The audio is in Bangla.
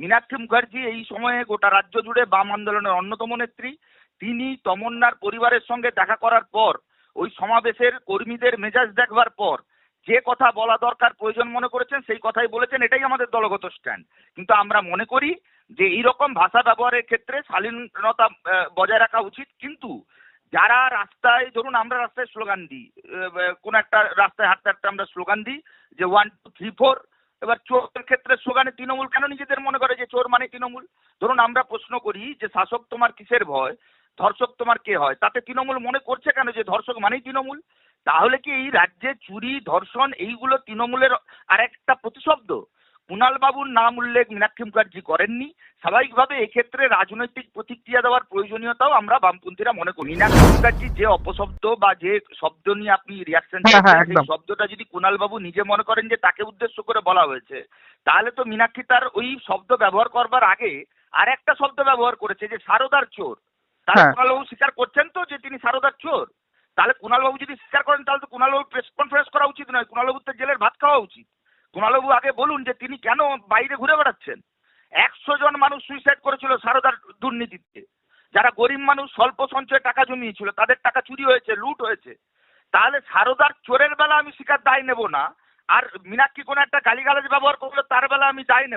মীনাক্ষী মুখার্জি এই সময়ে গোটা রাজ্য জুড়ে বাম আন্দোলনের অন্যতম নেত্রী। তিনি তমন্নার পরিবারের সঙ্গে দেখা করার পর, ওই সমাবেশের কর্মীদের মেজাজ দেখবার পর, যে কথা বলা দরকার প্রয়োজন মনে করেছেন, সেই কথাই বলেছেন। এটাই আমাদের দলগত স্ট্যান্ড কিন্তু আমরা মনে করি যে এই রকম ভাষা ব্যবহারের ক্ষেত্রে শালীনতা বজায় রাখা উচিত। কিন্তু যারা রাস্তায়, ধরুন আমরা রাস্তায় স্লোগান দিই কোন একটা রাস্তায় হাঁটতে হাঁটতে আমরা স্লোগান দিই যে ওয়ান টু থ্রি ফোর এবার চোরের ক্ষেত্রে স্লোগানে তৃণমূল কেন নিজেদের মনে করে যে চোর মানে তৃণমূল? ধরুন আমরা প্রশ্ন করি যে শাসক তোমার কিসের ভয়? ধর্ষক তোমার কে হয়? তাতে তৃণমূল মনে করছে কেন যে ধর্ষক মানেই তৃণমূল? তাহলে কি এই রাজ্যে চুরি, ধর্ষণ, এইগুলো তৃণমূলের আর একটা প্রতিশব্দ? কুণাল বাবুর নাম উল্লেখ মীনাক্ষী মুখার্জি করেননি স্বাভাবিকভাবে এক্ষেত্রে রাজনৈতিক প্রতিক্রিয়া দেওয়ার প্রয়োজনীয়তাও আমরা বামপন্থীরা মনে করি মীনাক্ষী মুখার্জি যে অপশব্দ বা যে শব্দ নিয়ে আপনি রিয়াকশন হ্যাঁ, হ্যাঁ, সেই একদম। শব্দটা যদি কুণাল বাবু নিজে মনে করেন যে তাকে উদ্দেশ্য করে বলা হয়েছে তাহলে তো মীনাক্ষী তার ওই শব্দ ব্যবহার করবার আগে আর একটা শব্দ ব্যবহার করেছে যে সারদার চোর তাহলে হ্যাঁ। কুণাল বাবু স্বীকার করছেন তো যে তিনি সারদার চোর তাহলে কুণাল বাবু যদি স্বীকার করেন তাহলে তো কুণাল বাবু, আগে বলুন যে তিনি কেন বাইরে ঘুরে বেড়াচ্ছেন? একশো জন মানুষ সুইসাইড করেছিল সারদার দুর্নীতিতে। যারা গরিব মানুষ, স্বল্প সঞ্চয়ে টাকা জমিয়েছিল, তাদের টাকা চুরি হয়েছে, লুট হয়েছে। তাহলে সারদার চোরের বেলা আমি শিকার দায় নেব না, আর মীনাক্ষী কোনো একটা গালিগালাজ ব্যবহার করলে তার বেলা আমি দায় নেব।